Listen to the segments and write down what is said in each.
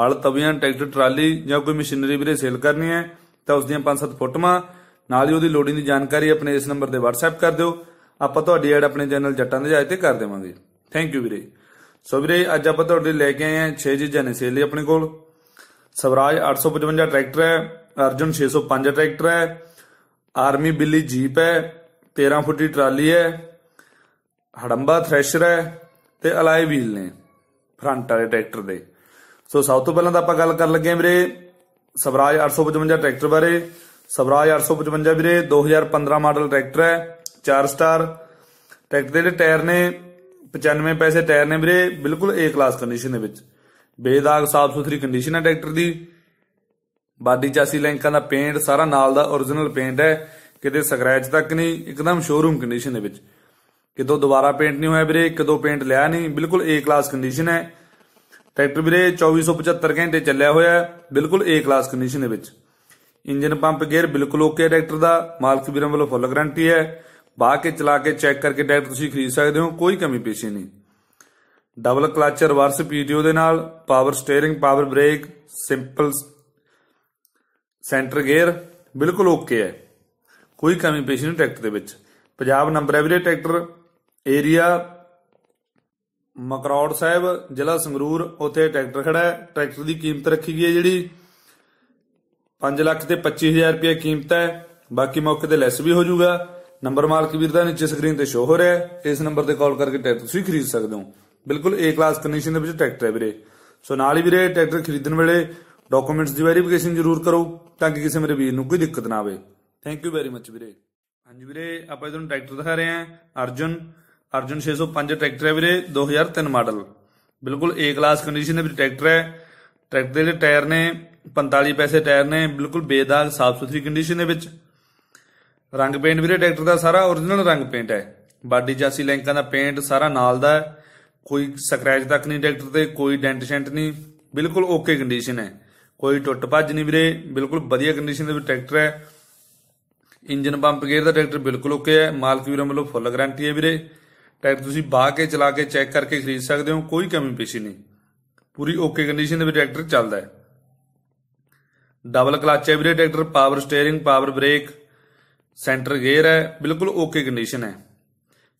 ਹਲ ਤਵੀਆਂ, tractor, trolley ਜਾਂ ਕੋਈ ਮਸ਼ੀਨਰੀ ਵੀਰੇ ਸੇਲ ਕਰਨੀ ਹੈ, ਤਾਂ ਉਸ ਦੀਆਂ 5-7 ਫੋਟੋਆਂ, ਨਾਲ ਹੀ ਉਹਦੀ ਲੋਡਿੰਗ ਦੀ ਜਾਣਕਾਰੀ ਆਪਣੇ ਇਸ ਨੰਬਰ ਤੇ WhatsApp ਕਰ ਦਿਓ। ਆਪਾਂ ਤੁਹਾਡੀ ਐਡ ਆਪਣੇ ਚੈਨਲ ਜੱਟਾਂ ਦੇ ਜਹਾਜ਼ ਤੇ ਕਰ ਦੇਵਾਂਗੇ। ਥੈਂਕ ਯੂ ਵੀਰੇ। ਸੋ ਵੀਰੇ, ਅੱਜ ਆਪਾਂ ਤੁਹਾਡੇ ਲਈ ਲੈ ਕੇ ਆਏ ਹਾਂ 6 ਚੀਜ਼ਾਂ ਨੇ ਸੇਲ ਲਈ ਆਪਣੇ ਕੋਲ। ਸਵਰਾਜ 855 ਟਰੈਕਟਰ ਹੈ, ਅਰਜੁਨ 605 ਟਰੈਕਟਰ ਹੈ, ਆਰਮੀ ਬਿੱਲੀ ਜੀਪ ਹੈ 13 ਫੁੱਟੀ ਟਰਾਲੀ ਹੈ, ਹੜੰਬਾ ਥ੍ਰੈਸ਼ਰ ਹੈ ਤੇ ਅਲਾਈ ਵੀਲ ਨੇ ਫਰੰਟ ਵਾਲੇ ਟਰੈਕਟਰ ਦੇ। ਸੋ ਸਭ ਤੋਂ ਪਹਿਲਾਂ ਤਾਂ ਆਪਾਂ ਗੱਲ ਕਰਨ ਲੱਗੇ ਹਾਂ ਵੀਰੇ ਸਵਰਾਜ 855 ਟਰੈਕਟਰ ਬਾਰੇ। ਸਵਰਾਜ 855 ਵੀਰੇ 2015 ਮਾਡਲ ਟਰੈਕਟਰ ਹੈ 4 ਸਟਾਰ। ਟਰੈਕਟਰ ਦੇ ਜਿਹੜੇ ਟਾਇਰ ਨੇ 95 ਪੈਸੇ ਟਾਇਰ ਨੇ ਵੀਰੇ, ਬਿਲਕੁਲ ਏ ਕਲਾਸ ਕੰਡੀਸ਼ਨ ਦੇ ਵਿੱਚ। ਬੇਦਾਗ ਸਾਫ਼ ਸੁਥਰੀ ਕੰਡੀਸ਼ਨ ਹੈ ਟਰੈਕਟਰ ਦੀ। ਬਾਡੀ ਚਾਸੀ ਲੈਂਕਾਂ ਦਾ ਪੇਂਟ ਸਾਰਾ ਨਾਲ ਦਾ origignal ਪੇਂਟ ਹੈ। ਕਿਤੇ ਸਕ੍ਰੈਚ ਤੱਕ ਨਹੀਂ, ਇੱਕਦਮ ਸ਼ੋਰੂਮ ਕੰਡੀਸ਼ਨ ਦੇ ਵਿੱਚ। ਕਿਤੋਂ ਦੁਬਾਰਾ ਪੇਂਟ ਨਹੀਂ ਹੋਇਆ ਵੀਰੇ ਕਿਤੋਂ ਪੇਂਟ ਲਿਆ ਨਹੀਂ, ਬਿਲਕੁਲ ਏ ਕਲਾਸ ਕੰਡੀਸ਼ਨ ਹੈ। ਟਰੈਕਟਰ ਵੀਰੇ 2475 ਘੰਟੇ ਚੱਲਿਆ ਹੋਇਆ ਬਿਲਕੁਲ ਏ ਕਲਾਸ ਕੰਡੀਸ਼ਨ ਦੇ ਵਿੱਚ। ਇੰਜਨ ਪੰਪ ਗੇਅਰ ਬਿਲਕੁਲ ਓਕੇ ਟਰੈਕਟਰ ਦਾ, ਮਾਲਕ ਵੀਰਾਂ ਵੱਲੋਂ ਫੁੱਲ ਗਾਰੰਟੀ ਹੈ। ਬਾਹ ਕੇ ਚਲਾ ਕੇ ਚੈੱਕ ਕਰਕੇ ਟਰੈਕਟਰ ਤੁਸੀਂ ਖਰੀਦ ਸਕਦੇ ਹੋ, ਕੋਈ ਕਮੀ ਪੇਸ਼ੀ ਨਹੀਂ। ਡਬਲ ਕਲਚ ਰਿਵਰਸ ਪੀਟੀਓ ਦੇ ਨਾਲ power steering power brake simple centre gear ਬਿਲਕੁਲ ਓਕੇ ਹੈ। ਕੋਈ ਕਮੀ ਪੇਸ਼ੀ ਨਹੀਂ ਟਰੈਕਟਰ ਦੇ ਵਿੱਚ। ਪੰਜਾਬ ਨੰਬਰ ਹੈ ਵੀਰੇ ਟਰੈਕਟਰ ਏਰੀਆ ਮਕਰੌੜ ਸਾਹਿਬ, ਜ਼ਿਲ੍ਹਾ ਸੰਗਰੂਰ, ਉੱਥੇ ਟਰੈਕਟਰ ਖੜਾ ਹੈ। ਟਰੈਕਟਰ ਦੀ ਕੀਮਤ ਰੱਖੀ ਗਈ ਹੈ ਜਿਹੜੀ 5 ਲੱਖ ਤੇ 25000 ਰੁਪਏ ਕੀਮਤ ਹੈ। ਬਾਕੀ ਮੌਕੇ ਤੇ ਲੈਸ ਵੀ ਹੋ ਜਾਊਗਾ। ਨੰਬਰ ਮਾਲਕ ਵੀਰ ਦਾ ਨੀਚੇ ਸਕਰੀਨ ਤੇ ਸ਼ੋ ਹੋ ਰਿਹਾ ਹੈ। ਇਸ ਨੰਬਰ ਤੇ ਕਾਲ ਕਰਕੇ ਟਰੈਕਟਰ ਤੁਸੀਂ ਖਰੀਦ ਸਕਦੇ ਹੋ। ਬਿਲਕੁਲ ਏ ਕਲਾਸ ਕੰਡੀਸ਼ਨ ਦੇ ਵਿੱਚ ਟਰੈਕਟਰ ਹੈ ਵੀਰੇ। ਸੋ ਨਾਲ ਹੀ ਵੀਰੇ ਟਰੈਕਟਰ ਖਰੀਦਣ ਵੇਲੇ ਡਾਕੂਮੈਂਟਸ ਦੀ ਵੈਰੀਫਿਕੇਸ਼ਨ ਜ਼ਰੂਰ ਕਰੋ ਤਾਂ ਕਿ ਕਿਸੇ ਮੇਰੇ ਵੀਰ ਨੂੰ ਕੋਈ ਦਿੱਕਤ ਨਾ ਆਵੇ। ਥੈਂਕ ਯੂ ਵੈਰੀ ਮੱਚ ਵੀਰੇ। ਹਾਂਜੀ ਵੀਰੇ, ਆਪਾਂ ਤੁਹਾਨੂੰ ਟਰੈਕਟਰ ਦਿਖਾ ਰਹੇ ਹਾਂ। ਅਰਜੁਨ ਅਰਜੁਨ 605 ਟਰੈਕਟਰ ਹੈ ਵੀਰੇ 2003 ਮਾਡਲ। ਬਿਲਕੁਲ ਏ ਕਲਾਸ ਕੰਡੀਸ਼ਨ ਦੇ ਵਿੱਚ ਟਰੈਕਟਰ ਹੈ। ਟਰੈਕਟਰ ਦੇ ਜਿਹੜੇ ਟਾਇਰ ਨੇ 45 ਪੈਸੇ ਟਾਇਰ ਨੇ, ਬਿਲਕੁਲ ਬੇਦਾਗ ਸਾਫ਼ ਸੁਥਰੀ ਕੰਡੀਸ਼ਨ ਦੇ ਵਿੱਚ। ਰੰਗ ਪੇਂਟ ਵੀਰੇ, ਟਰੈਕਟਰ ਦਾ ਸਾਰਾ origignal ਰੰਗ ਪੇਂਟ ਹੈ। ਬਾਡੀ ਚਾਸੀ ਲੈਂਕਾਂ ਦਾ ਪੇਂਟ ਸਾਰਾ ਨਾਲ ਦਾ ਹੈ। ਕੋਈ ਸਕ੍ਰੈਚ ਤੱਕ ਨਹੀਂ ਟਰੈਕਟਰ ਤੇ, ਕੋਈ ਡੈਂਟ ਸ਼ੈਂਟ ਨਹੀਂ। ਬਿਲਕੁਲ ਓਕੇ ਕੰਡੀਸ਼ਨ ਹੈ। ਕੋਈ ਟੁੱਟ ਭੱਜ ਨਹੀਂ ਵੀਰੇ, ਬਿਲਕੁਲ ਵਧੀਆ ਕੰਡੀਸ਼ਨ ਦੇ ਵਿੱਚ ਟਰੈਕਟਰ ਹੈ। ਇੰਜਨ ਪੰਪ ਗੇਅਰ ਦਾ ਟਰੈਕਟਰ ਬਿਲਕੁਲ ਓਕੇ ਹੈ। ਮਾਲਕ ਵੀਰਾਂ ਵੱਲੋਂ ਫੁੱਲ ਗਾਰੰਟੀ ਹੈ ਵੀਰੇ। ਟਰੈਕਟਰ ਤੁਸੀਂ ਬਾਹ ਕੇ ਚਲਾ ਕੇ ਚੈੱਕ ਕਰਕੇ ਖਰੀਦ ਸਕਦੇ ਹੋ, ਕੋਈ ਕਮੀ ਪੇਸ਼ੀ ਨਹੀਂ। ਪੂਰੀ ਓਕੇ ਕੰਡੀਸ਼ਨ ਦੇ ਵਿੱਚ ਟਰੈਕਟਰ ਚੱਲਦਾ ਹੈ। ਡਬਲ ਕਲਚ ਹੈ ਵੀਰੇ tractor power steering power brake centre gear ਹੈ, ਬਿਲਕੁਲ ਓਕੇ ਕੰਡੀਸ਼ਨ ਹੈ।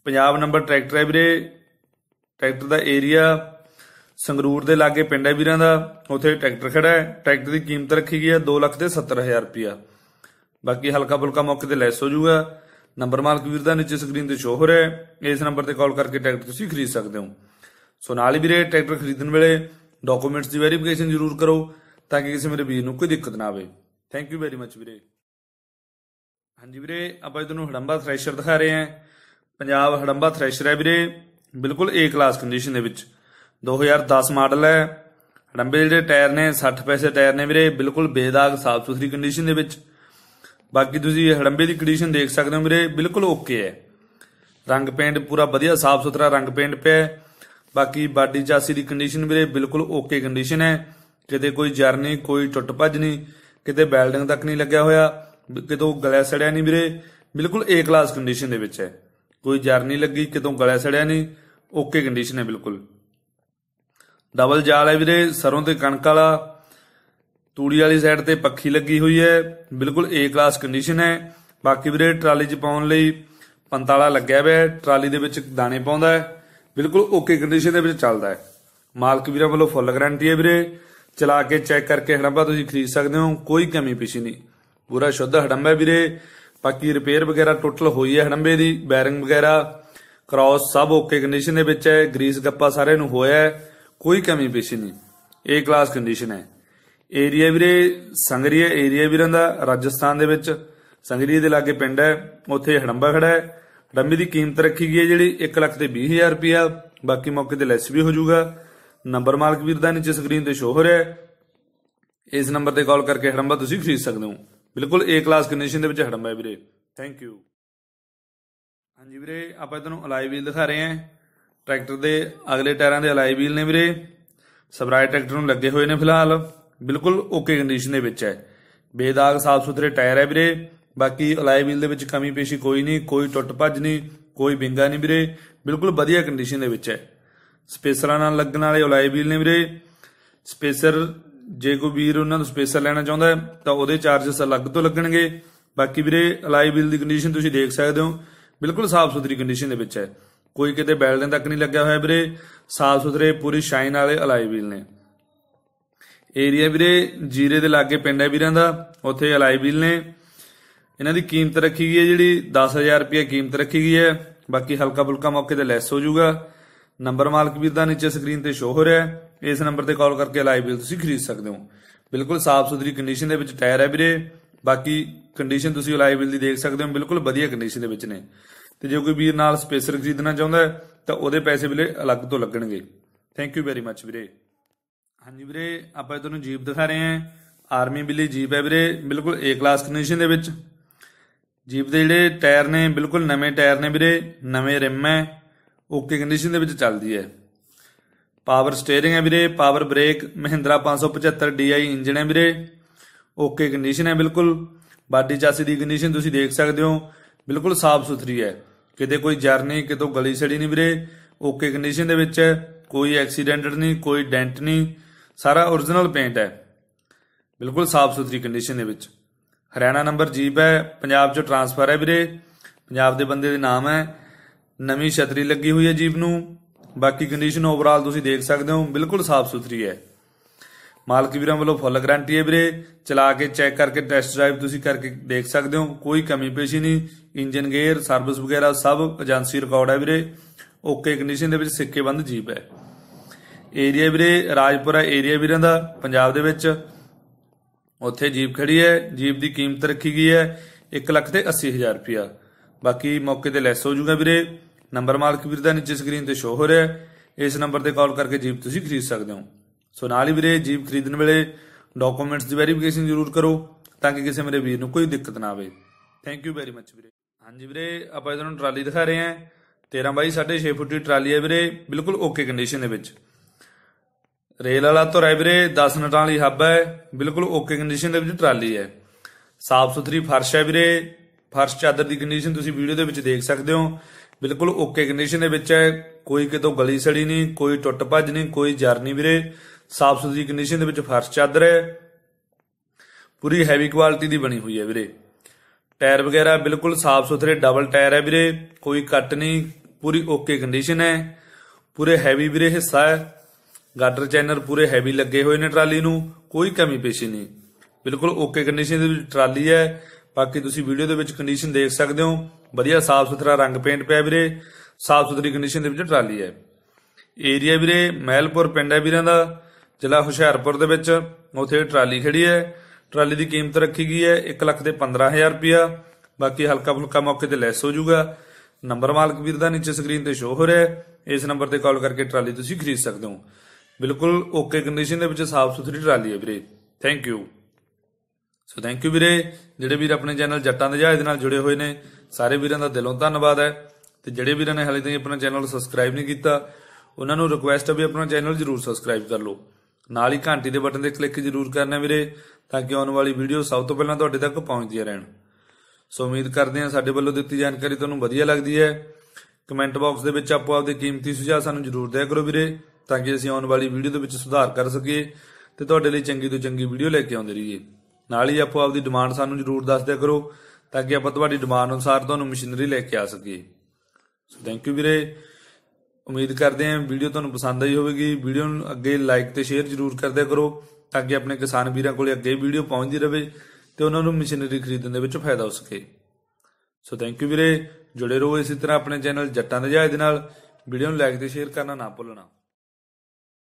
ਪੰਜਾਬ ਨੰਬਰ ਟਰੈਕਟਰ ਹੈ ਵੀਰੇ, ਟਰੈਕਟਰ ਦਾ ਏਰੀਆ ਸੰਗਰੂਰ ਦੇ ਲਾਗੇ ਪਿੰਡ ਹੈ ਵੀਰਾਂ ਦਾ, ਉੱਥੇ ਟਰੈਕਟਰ ਖੜਾ ਹੈ। ਟਰੈਕਟਰ ਦੀ ਕੀਮਤ ਰੱਖੀ ਗਈ ਹੈ 2 ਲੱਖ ਤੇ 70000 ਰੁਪਿਆ ਬਾਕੀ ਹਲਕਾ ਫੁਲਕਾ ਮੌਕੇ ਤੇ ਲੈਸ ਹੋ ਜਾਊਗਾ। ਨੰਬਰ ਮਾਲਕ ਵੀਰ ਦਾ ਨੀਚੇ ਸਕਰੀਨ ਤੇ ਸ਼ੋ ਹੋ ਰਿਹਾ ਹੈ। ਇਸ ਨੰਬਰ ਤੇ ਕਾਲ ਕਰਕੇ ਟਰੈਕਟਰ ਤੁਸੀਂ ਖਰੀਦ ਸਕਦੇ ਹੋ। ਸੋ ਨਾਲ ਹੀ ਵੀਰੇ ਟਰੈਕਟਰ ਖਰੀਦਣ ਵੇਲੇ ਡਾਕੂਮੈਂਟਸ ਦੀ ਵੈਰੀਫਿਕੇਸ਼ਨ ਜ਼ਰੂਰ ਕਰੋ ਤਾਂ ਕਿ ਕਿਸੇ ਮੇਰੇ ਵੀਰ ਨੂੰ ਕੋਈ ਦਿੱਕਤ ਨਾ ਆਵੇ। ਥੈਂਕ ਯੂ ਵੈਰੀ ਮੱਚ ਵੀਰੇ। ਹਾਂਜੀ ਵੀਰੇ, ਆਪਾਂ ਤੁਹਾਨੂੰ ਹੜੰਬਾ ਥ੍ਰੈਸ਼ਰ ਦਿਖਾ ਰਹੇ ਹਾਂ। ਪੰਜਾਬ ਹੜੰਬਾ ਥ੍ਰੈਸ਼ਰ ਹੈ ਵੀਰੇ, ਬਿਲਕੁਲ ਏ ਕਲਾਸ ਕੰਡੀਸ਼ਨ ਦੇ ਵਿੱਚ। 2010 ਮਾਡਲ ਹੈ। ਹੜੰਬੇ ਦੇ ਜਿਹੜੇ ਟਾਇਰ ਨੇ 60 ਪੈਸੇ ਟਾਇਰ ਨੇ ਵੀਰੇ, ਬਿਲਕੁਲ ਬੇਦਾਗ ਸਾਫ਼ ਸੁਥਰੀ ਕੰਡੀਸ਼ਨ ਦੇ ਵਿੱਚ। ਬਾਕੀ ਤੁਸੀਂ ਹੜੰਬੇ ਦੀ ਕੰਡੀਸ਼ਨ ਦੇਖ ਸਕਦੇ ਹੋ ਵੀਰੇ, ਬਿਲਕੁਲ ਓਕੇ ਹੈ। ਰੰਗ ਪੇਂਟ ਪੂਰਾ ਵਧੀਆ, ਸਾਫ਼ ਸੁਥਰਾ ਰੰਗ ਪੇਂਟ ਪਿਆ ਬਾਕੀ ਬਾਡੀ ਚਾਸੀ ਦੀ ਕੰਡੀਸ਼ਨ ਵੀਰੇ, ਬਿਲਕੁਲ ਓਕੇ ਕੰਡੀਸ਼ਨ ਹੈ। ਕਿਤੇ ਕੋਈ ਜਰ ਨਹੀਂ, ਕੋਈ ਟੁੱਟ ਭੱਜ ਨਹੀਂ, ਕਿਤੇ ਬੈਲਡਿੰਗ ਤੱਕ ਨਹੀਂ ਲੱਗਿਆ ਹੋਇਆ, ਕਿਤੋਂ ਗਲਿਆ ਸੜਿਆ ਨਹੀਂ ਵੀਰੇ, ਬਿਲਕੁਲ ਏ ਕਲਾਸ ਕੰਡੀਸ਼ਨ ਦੇ ਵਿੱਚ ਹੈ। ਕੋਈ ਜਰ ਨਹੀਂ ਲੱਗੀ, ਕਿਤੋਂ ਗਲਿਆ ਸੜਿਆ ਨਹੀਂ ਓਕੇ ਕੰਡੀਸ਼ਨ ਹੈ ਬਿਲਕੁਲ। ਡਬਲ ਜਾਲ ਹੈ ਵੀਰੇ, ਸਰੋਂ ਤੇ ਕਣਕ ਵਾਲਾ ਤੂੜੀ ਵਾਲੀ ਸਾਈਡ ਤੇ ਪੱਖੀ ਲੱਗੀ ਹੋਈ ਹੈ। ਬਿਲਕੁਲ ਏ ਕਲਾਸ ਕੰਡੀਸ਼ਨ ਹੈ। ਬਾਕੀ ਵੀਰੇ ਟਰਾਲੀ 'ਚ ਪਾਉਣ ਲਈ ਪੰਤਾਲਾ ਲੱਗਿਆ ਹੋਇਆ ਟਰਾਲੀ ਦੇ ਵਿੱਚ ਦਾਣੇ ਪਾਉਂਦਾ ਹੈ। ਬਿਲਕੁਲ ਓਕੇ ਕੰਡੀਸ਼ਨ ਦੇ ਵਿੱਚ ਚੱਲਦਾ ਹੈ। ਮਾਲਕ ਵੀਰਾਂ ਵੱਲੋਂ ਫੁੱਲ ਗਾਰੰਟੀ ਹੈ ਵੀਰੇ। ਚਲਾ ਕੇ ਚੈੱਕ ਕਰਕੇ ਹੜੰਬਾ ਤੁਸੀਂ ਖਰੀਦ ਸਕਦੇ ਹੋ। ਕੋਈ ਕਮੀ ਪੇਸ਼ੀ ਨਹੀਂ। ਪੂਰਾ ਸ਼ੁੱਧ ਹੜੰਬਾ ਹੈ ਵੀਰੇ। ਬਾਕੀ ਰਿਪੇਅਰ ਵਗੈਰਾ ਟੋਟਲ ਹੋਈ ਹੈ ਹੜੰਬੇ ਦੀ। ਬੈਰਿੰਗ ਵਗੈਰਾ ਕ੍ਰਾਸ ਸਭ ਓਕੇ ਕੰਡੀਸ਼ਨ ਦੇ ਵਿੱਚ ਹੈ। ਗਰੀਸ ਗੱਪਾ ਸਾਰਿਆਂ ਨੂੰ ਹੋਇਆ ਕੋਈ ਕਮੀ ਪੇਸ਼ੀ ਨਹੀਂ। ਏ ਕਲਾਸ ਕੰਡੀਸ਼ਨ ਹੈ। ਏਰੀਆ ਵੀਰੇ ਸੰਗਰੀਆ ਏਰੀਆ ਵੀਰਾਂ ਦਾ, ਰਾਜਸਥਾਨ ਦੇ ਵਿੱਚ। ਸੰਗਰੀਏ ਦੇ ਲਾਗੇ ਪਿੰਡ ਹੈ, ਉੱਥੇ ਹੜੰਬਾ ਖੜਾ ਹੈ। ਹੜੰਬੇ ਦੀ ਕੀਮਤ ਰੱਖੀ ਗਈ ਹੈ ਜਿਹੜੀ 1 ਲੱਖ ਤੇ 20000 ਰੁਪਿਆ ਬਾਕੀ ਮੌਕੇ ਤੇ ਲੈਸ ਵੀ ਹੋ ਜਾਊਗਾ। ਨੰਬਰ ਮਾਲਕ ਵੀਰ ਦਾ ਨੀਚੇ ਸਕਰੀਨ ਤੇ ਸ਼ੋ ਹੋ ਰਿਹਾ ਹੈ। ਇਸ ਨੰਬਰ ਤੇ ਕਾਲ ਕਰਕੇ ਹੜੰਬਾ ਤੁਸੀਂ ਖਰੀਦ ਸਕਦੇ ਹੋ। ਬਿਲਕੁਲ ਏ ਕਲਾਸ ਕੰਡੀਸ਼ਨ ਦੇ ਵਿੱਚ ਹੜੰਬਾ ਹੈ ਵੀਰੇ। ਥੈਂਕ ਯੂ ਹਾਂਜੀ ਵੀਰੇ, ਆਪਾਂ ਤੁਹਾਨੂੰ ਅਲਾਈ ਵੀਲ ਦਿਖਾ ਰਹੇ ਹਾਂ। ਟਰੈਕਟਰ ਦੇ ਅਗਲੇ ਟਾਇਰਾਂ ਦੇ ਅਲਾਈ ਵੀਲ ਨੇ ਵੀਰੇ। ਸਬਰਾਈ ਟਰੈਕਟਰ ਨੂੰ ਲੱਗੇ ਹੋਏ ਨੇ ਫਿਲਹਾਲ। ਬਿਲਕੁਲ ਓਕੇ ਕੰਡੀਸ਼ਨ ਦੇ ਵਿੱਚ ਹੈ। ਬੇਦਾਗ ਸਾਫ਼ ਸੁਥਰੇ ਟਾਇਰ ਹੈ ਵੀਰੇ। ਬਾਕੀ ਅਲਾਈ ਵੀਲ ਦੇ ਵਿੱਚ ਕਮੀ ਪੇਸ਼ੀ ਕੋਈ ਨਹੀਂ, ਕੋਈ ਟੁੱਟ ਭੱਜ ਨਹੀਂ, ਕੋਈ ਵਿੰਗਾ ਨਹੀਂ ਵੀਰੇ। ਬਿਲਕੁਲ ਵਧੀਆ ਕੰਡੀਸ਼ਨ ਦੇ ਵਿੱਚ ਹੈ। ਸਪੇਸਰਾਂ ਨਾਲ ਲੱਗਣ ਵਾਲੇ ਅਲਾਈ ਵੀਲ ਨੇ ਵੀਰੇ। ਸਪੇਸਰ, ਜੇ ਕੋਈ ਵੀਰ ਉਹਨਾਂ ਨੂੰ ਸਪੇਸਰ ਲੈਣਾ ਚਾਹੁੰਦਾ ਤਾਂ ਉਹਦੇ ਚਾਰजेस ਅਲੱਗ ਤੋਂ ਲੱਗਣਗੇ। ਬਾਕੀ ਵੀਰੇ, ਅਲਾਈ ਵੀਲ ਦੀ ਕੰਡੀਸ਼ਨ ਤੁਸੀਂ ਦੇਖ ਸਕਦੇ ਹੋ। ਬਿਲਕੁਲ ਸਾਫ਼ ਸੁਥਰੀ ਕੰਡੀਸ਼ਨ ਦੇ ਵਿੱਚ ਹੈ। ਕੋਈ ਕਿਤੇ ਬੈਲਡਿੰਗ ਤੱਕ ਨਹੀਂ ਲੱਗਿਆ ਹੋਇਆ ਵੀਰੇ। ਸਾਫ਼ ਸੁਥਰੇ ਪੂਰੀ ਸ਼ਾਈਨ ਵਾਲੇ ਅਲਾਈ ਵੀਲ ਨੇ। ਏਰੀਆ ਵੀਰੇ, ਜੀਰੇ ਦੇ ਲਾਗੇ ਪਿੰਡ ਹੈ ਵੀਰਾਂ ਦਾ, ਉੱਥੇ ਅਲਾਈਬੀਲ ਨੇ। ਇਹਨਾਂ ਦੀ ਕੀਮਤ ਰੱਖੀ ਗਈ ਹੈ ਜਿਹੜੀ 10000 ਰੁਪਏ ਕੀਮਤ ਰੱਖੀ ਗਈ ਹੈ। ਬਾਕੀ ਹਲਕਾ ਫੁਲਕਾ ਮੌਕੇ ਤੇ ਲੈਸ ਹੋ ਜਾਊਗਾ। ਨੰਬਰ ਮਾਲਕ ਵੀਰ ਦਾ ਨੀਚੇ ਸਕਰੀਨ ਤੇ ਸ਼ੋ ਹੋ ਰਿਹਾ ਹੈ। ਇਸ ਨੰਬਰ ਤੇ ਕਾਲ ਕਰਕੇ ਅਲਾਈ ਵੀਲ ਤੁਸੀਂ ਖਰੀਦ ਸਕਦੇ ਹੋ। ਬਿਲਕੁਲ ਸਾਫ਼ ਸੁਥਰੀ ਕੰਡੀਸ਼ਨ ਦੇ ਵਿੱਚ ਟਾਇਰ ਹੈ ਵੀਰੇ। ਬਾਕੀ ਕੰਡੀਸ਼ਨ ਤੁਸੀਂ ਅਲਾਈ ਵੀਲ ਦੀ ਦੇਖ ਸਕਦੇ ਹੋ, ਬਿਲਕੁਲ ਵਧੀਆ ਕੰਡੀਸ਼ਨ ਦੇ ਵਿੱਚ ਨੇ। ਤੇ ਜੇ ਕੋਈ ਵੀਰ ਨਾਲ ਸਪੇਸਰ ਖਰੀਦਣਾ ਚਾਹੁੰਦਾ ਹੈ, ਤਾਂ ਉਹਦੇ ਪੈਸੇ ਵੀਰੇ ਅਲੱਗ ਤੋਂ ਲੱਗਣਗੇ। ਥੈਂਕ ਯੂ ਵੈਰੀ ਮੱਚ ਵੀਰੇ। ਹਾਂਜੀ ਵੀਰੇ, ਆਪਾਂ ਤੁਹਾਨੂੰ ਜੀਪ ਦਿਖਾ ਰਹੇ ਹਾਂ। ਆਰਮੀ ਬਿੱਲੀ ਜੀਪ ਹੈ ਵੀਰੇ, ਬਿਲਕੁਲ ਏ ਕਲਾਸ ਕੰਡੀਸ਼ਨ ਦੇ ਵਿੱਚ। ਜੀਪ ਦੇ ਜਿਹੜੇ ਟਾਇਰ ਨੇ, ਬਿਲਕੁਲ ਨਵੇਂ ਟਾਇਰ ਨੇ ਵੀਰੇ, ਨਵੇਂ ਰਿਮ ਹੈ ਓਕੇ ਕੰਡੀਸ਼ਨ ਦੇ ਵਿੱਚ ਚੱਲਦੀ ਹੈ। ਪਾਵਰ ਸਟੀਅਰਿੰਗ ਹੈ ਵੀਰੇ power brake Mahindra 575 DI engine ਹੈ ਵੀਰੇ। ਓਕੇ ਕੰਡੀਸ਼ਨ ਹੈ ਬਿਲਕੁਲ। ਬਾਡੀ ਚਾਸੀ ਦੀ ਕੰਡੀਸ਼ਨ ਤੁਸੀਂ ਦੇਖ ਸਕਦੇ ਹੋ, ਬਿਲਕੁਲ ਸਾਫ਼ ਸੁਥਰੀ ਹੈ। ਕਿਤੇ ਕੋਈ ਜਰ ਨਹੀਂ, ਕਿਤੋਂ ਗਲੀ ਸੜੀ ਨਹੀਂ ਵੀਰੇ। ਓਕੇ ਕੰਡੀਸ਼ਨ ਦੇ ਵਿੱਚ ਕੋਈ ਐਕਸੀਡੈਂਟ ਨਹੀਂ, ਕੋਈ ਡੈਂਟ ਨਹੀਂ। ਸਾਰਾ origignal ਪੇਂਟ ਹੈ। ਬਿਲਕੁਲ ਸਾਫ਼ ਸੁਥਰੀ ਕੰਡੀਸ਼ਨ ਦੇ ਵਿੱਚ। ਹਰਿਆਣਾ ਨੰਬਰ ਜੀਪ ਹੈ। ਪੰਜਾਬ 'ਚ ਟਰਾਂਸਫਰ ਹੈ ਵੀਰੇ। ਪੰਜਾਬ ਦੇ ਬੰਦੇ ਦੇ ਨਾਮ ਹੈ। ਨਵੀਂ ਛਤਰੀ ਲੱਗੀ ਹੋਈ ਹੈ ਜੀਪ ਨੂੰ। ਬਾਕੀ ਕੰਡੀਸ਼ਨ ਓਵਰਆਲ ਤੁਸੀਂ ਦੇਖ ਸਕਦੇ ਹੋ। ਬਿਲਕੁਲ ਸਾਫ਼ ਸੁਥਰੀ ਹੈ। ਮਾਲਕ ਵੀਰਾਂ ਵੱਲੋਂ ਫੁੱਲ ਗਾਰੰਟੀ ਹੈ ਵੀਰੇ। ਚਲਾ ਕੇ ਚੈੱਕ ਕਰਕੇ ਟੈਸਟ ਡਰਾਈਵ ਤੁਸੀਂ ਕਰਕੇ ਦੇਖ ਸਕਦੇ ਹੋ। ਕੋਈ ਕਮੀ ਪੇਸ਼ੀ ਨਹੀਂ। ਇੰਜਨ ਗੇਅਰ ਸਰਵਿਸ ਵਗੈਰਾ ਸਭ ਏਜੰਸੀ ਰਿਕਾਰਡ ਹੈ ਵੀਰੇ। ਓਕੇ ਕੰਡੀਸ਼ਨ ਦੇ ਵਿੱਚ ਸਿੱਕੇ ਬੰਦ ਜੀਪ ਹੈ। ਏਰੀਆ ਵੀਰੇ, ਰਾਜਪੁਰਾ ਏਰੀਆ ਵੀਰਾਂ ਦਾ, ਪੰਜਾਬ ਦੇ ਵਿੱਚ। ਉੱਥੇ ਜੀਪ ਖੜੀ ਹੈ, ਜੀਪ ਦੀ ਕੀਮਤ ਰੱਖੀ ਗਈ ਹੈ 1 ਲੱਖ ਤੇ 80000 ਰੁਪਿਆ ਬਾਕੀ ਮੌਕੇ ਤੇ ਲੈਸ ਹੋ ਜਾਊਗਾ ਵੀਰੇ। ਨੰਬਰ ਮਾਲਕ ਵੀਰ ਦਾ ਨੀਚੇ ਸਕਰੀਨ ਤੇ ਸ਼ੋ ਹੋ ਰਿਹਾ ਹੈ। ਇਸ ਨੰਬਰ ਤੇ ਕਾਲ ਕਰਕੇ ਜੀਪ ਤੁਸੀਂ ਖਰੀਦ ਸਕਦੇ ਹੋ। ਸੋ ਨਾਲ ਹੀ ਵੀਰੇ, ਜੀਪ ਖਰੀਦਣ ਵੇਲੇ ਡਾਕੂਮੈਂਟਸ ਦੀ ਵੈਰੀਫਿਕੇਸ਼ਨ ਜ਼ਰੂਰ ਕਰੋ ਤਾਂ ਕਿ ਕਿਸੇ ਮੇਰੇ ਵੀਰ ਨੂੰ ਕੋਈ ਦਿੱਕਤ ਨਾ ਆਵੇ। ਥੈਂਕ ਯੂ ਵੈਰੀ ਮੱਚ ਵੀਰੇ। ਹਾਂਜੀ ਵੀਰੇ, ਆਪਾਂ ਇਹਨਾਂ ਨੂੰ ਟਰਾਲੀ ਦਿਖਾ ਰਹੇ ਹਾਂ। 13 ਬਾਈ 6.5 ਫੁੱਟ ਦੀ ਟਰਾਲੀ ਹੈ ਵੀਰੇ, ਬਿਲਕੁਲ ਓਕੇ ਕੰਡੀਸ਼ਨ ਦੇ ਵਿੱਚ। ਰੇਲ ਵਾਲਾ ਧੁਰਾ ਹੈ ਵੀਰੇ 10 ਮਿੰਟਾਂ ਵਾਲੀ ਹੱਬ ਹੈ, ਬਿਲਕੁਲ ਓਕੇ ਕੰਡੀਸ਼ਨ ਦੇ ਵਿੱਚ ਟਰਾਲੀ ਹੈ। ਸਾਫ਼ ਸੁਥਰੀ ਫਰਸ਼ ਹੈ ਵੀਰੇ, ਫਰਸ਼ ਚਾਦਰ ਦੀ ਕੰਡੀਸ਼ਨ ਤੁਸੀਂ ਵੀਡੀਓ ਦੇ ਵਿੱਚ ਦੇਖ ਸਕਦੇ ਹੋ। ਬਿਲਕੁਲ ਓਕੇ ਕੰਡੀਸ਼ਨ ਦੇ ਵਿੱਚ ਹੈ, ਕੋਈ ਕਿਤੋਂ ਗਲੀ ਸੜੀ ਨਹੀਂ, ਕੋਈ ਟੁੱਟ ਭੱਜ ਨਹੀਂ, ਕੋਈ ਜਰ ਨਹੀਂ ਵੀਰੇ। ਸਾਫ਼ ਸੁਥਰੀ ਕੰਡੀਸ਼ਨ ਦੇ ਵਿੱਚ ਫਰਸ਼ ਚਾਦਰ ਹੈ। ਪੂਰੀ ਹੈਵੀ ਕੁਆਲਿਟੀ ਦੀ ਬਣੀ ਹੋਈ ਹੈ ਵੀਰੇ। ਟਾਇਰ ਵਗੈਰਾ ਬਿਲਕੁਲ ਸਾਫ਼ ਸੁਥਰੇ ਡਬਲ ਟਾਇਰ ਹੈ ਵੀਰੇ, ਕੋਈ ਕੱਟ ਨਹੀਂ, ਪੂਰੀ ਓਕੇ ਕੰਡੀਸ਼ਨ ਹੈ। ਪੂਰੇ ਹੈਵੀ ਵੀਰੇ ਹਿੱਸਾ ਹੈ। ਗਾਡਰ ਚੈਨਰ ਪੂਰੇ ਹੈਵੀ ਲੱਗੇ ਹੋਏ ਨੇ ਟਰਾਲੀ ਨੂੰ, ਕੋਈ ਕਮੀ ਪੇਸ਼ੀ ਨਹੀਂ। ਬਿਲਕੁਲ ਓਕੇ ਕੰਡੀਸ਼ਨ ਦੇ ਵਿੱਚ ਟਰਾਲੀ ਹੈ। ਬਾਕੀ ਤੁਸੀਂ ਵੀਡੀਓ ਦੇ ਵਿੱਚ ਕੰਡੀਸ਼ਨ ਦੇਖ ਸਕਦੇ ਹੋ। ਵਧੀਆ ਸਾਫ਼ ਸੁਥਰਾ ਰੰਗ ਪੇਂਟ ਪਿਆ ਵੀਰੇ। ਸਾਫ਼ ਸੁਥਰੀ ਕੰਡੀਸ਼ਨ ਦੇ ਵਿੱਚ ਟਰਾਲੀ ਹੈ। ਏਰੀਆ ਵੀਰੇ, ਮਹਿਲਪੁਰ ਪਿੰਡ ਹੈ ਵੀਰਾਂ ਦਾ। ਜ਼ਿਲ੍ਹਾ ਹੁਸ਼ਿਆਰਪੁਰ ਦੇ ਵਿੱਚ ਉੱਥੇ ਟਰਾਲੀ ਖੜੀ ਹੈ। ਟਰਾਲੀ ਦੀ ਕੀਮਤ ਰੱਖੀ ਗਈ ਹੈ 1 ਲੱਖ ਤੇ 15000 ਰੁਪਇਆ। ਬਾਕੀ ਹਲਕਾ ਫੁਲਕਾ ਮੌਕੇ ਤੇ ਲੈਸ ਹੋ ਜਾਊਗਾ। ਨੰਬਰ ਮਾਲਕ ਵੀਰ ਦਾ ਨੀਚੇ ਸਕਰੀਨ ਤੇ ਸ਼ੋ ਹੋ ਰਿਹਾ ਹੈ। ਇਸ ਨੰਬਰ ਤੇ ਕਾਲ ਕਰਕੇ ਟਰਾਲੀ ਤੁਸੀਂ ਖਰੀਦ ਸਕਦੇ ਹੋ। ਬਿਲਕੁਲ ਓਕੇ ਕੰਡੀਸ਼ਨ ਦੇ ਵਿੱਚ ਸਾਫ਼ ਸੁਥਰੀ ਟਰਾਲੀ ਹੈ ਵੀਰੇ। Thank you so thank you ਵੀਰੇ। ਜਿਹੜੇ ਵੀਰ ਆਪਣੇ ਚੈਨਲ ਜੱਟਾਂ ਦੇ ਜਹਾਜ਼ ਦੇ ਨਾਲ ਜੁੜੇ ਹੋਏ ਨੇ, ਸਾਰੇ ਵੀਰਾਂ ਦਾ ਦਿਲੋਂ ਧੰਨਵਾਦ ਹੈ। ਤੇ ਜਿਹੜੇ ਵੀਰਾਂ ਨੇ ਹਾਲੇ ਤਾਈਂ ਆਪਣਾ ਚੈਨਲ ਸਬਸਕ੍ਰਾਈਬ ਨਹੀਂ ਕੀਤਾ, ਉਹਨਾਂ ਨੂੰ ਰਿਕੁਐਸਟ ਹੈ ਵੀ ਆਪਣਾ ਚੈਨਲ ਜਰੂਰ ਸਬਸਕ੍ਰਾਈਬ ਕਰ ਲਓ। ਨਾਲ ਹੀ ਘੰਟੀ ਦੇ ਬਟਨ ਤੇ ਕਲਿੱਕ ਜਰੂਰ ਕਰਨਾ ਵੀਰੇ, ਤਾਂ ਕਿ ਆਉਣ ਵਾਲੀ ਵੀਡੀਓ ਸਭ ਤੋਂ ਪਹਿਲਾਂ ਤੁਹਾਡੇ ਤੱਕ ਪਹੁੰਚਦੀਆਂ ਰਹਿਣ। ਸੋ ਉਮੀਦ ਕਰਦੇ ਹਾਂ ਸਾਡੇ ਵੱਲੋਂ ਦਿੱਤੀ ਜਾਣਕਾਰੀ ਤੁਹਾਨੂੰ ਵਧੀਆ ਲੱਗਦੀ ਹੈ। ਕਮੈਂਟ ਬਾਕਸ ਦੇ ਵਿੱਚ ਆਪੋ ਆਪਦੇ ਕੀਮਤੀ ਸੁਝਾਅ ਸਾਨੂੰ ਜਰੂਰ ਦਿਆ ਕਰੋ ਵੀਰੇ। ਤਾਂ ਕਿ ਅਸੀਂ ਆਉਣ ਵਾਲੀ ਵੀਡੀਓ ਦੇ ਵਿੱਚ ਸੁਧਾਰ ਕਰ ਸਕੀਏ ਤੇ ਤੁਹਾਡੇ ਲਈ ਚੰਗੀ ਤੋਂ ਚੰਗੀ ਵੀਡੀਓ ਲੈ ਕੇ ਆਉਂਦੇ ਰਹੀਏ। ਨਾਲ ਹੀ ਆਪੋ ਆਪਦੀ ਡਿਮਾਂਡ ਸਾਨੂੰ ਜਰੂਰ ਦੱਸ ਦਿਆ ਕਰੋ ਤਾਂ ਕਿ ਆਪਾਂ ਤੁਹਾਡੀ ਡਿਮਾਂਡ ਅਨੁਸਾਰ ਤੁਹਾਨੂੰ ਮਸ਼ੀਨਰੀ ਲੈ ਕੇ ਆ ਸਕੀਏ। ਸੋ ਥੈਂਕ ਯੂ ਵੀਰੇ। ਉਮੀਦ ਕਰਦੇ ਹਾਂ ਵੀਡੀਓ ਤੁਹਾਨੂੰ ਪਸੰਦ ਆਈ ਹੋਵੇਗੀ। ਵੀਡੀਓ ਨੂੰ ਅੱਗੇ ਲਾਈਕ ਤੇ ਸ਼ੇਅਰ ਜਰੂਰ ਕਰਦਿਆ ਕਰੋ ਤਾਂ ਕਿ ਆਪਣੇ ਕਿਸਾਨ ਵੀਰਾਂ ਕੋਲੇ ਅੱਗੇ ਵੀਡੀਓ ਪਹੁੰਚਦੀ ਰਹੇ ਤੇ ਉਹਨਾਂ ਨੂੰ ਮਸ਼ੀਨਰੀ ਖਰੀਦਣ ਦੇ ਵਿੱਚ ਫਾਇਦਾ ਹੋ ਸਕੇ। ਸੋ ਥੈਂਕ ਯੂ ਵੀਰੇ। ਜੁੜੇ ਰਹੋ ਇਸੇ ਤਰ੍ਹਾਂ ਆਪਣੇ ਚੈਨਲ ਜੱਟਾਂ ਦੇ ਜਹਾਜ਼ ਦੇ ਨਾਲ। ਵੀਡੀਓ ਨੂੰ ਲਾਈਕ ਤੇ ਸ਼ੇਅਰ ਕਰਨਾ ਨਾ ਭੁੱਲਣਾ।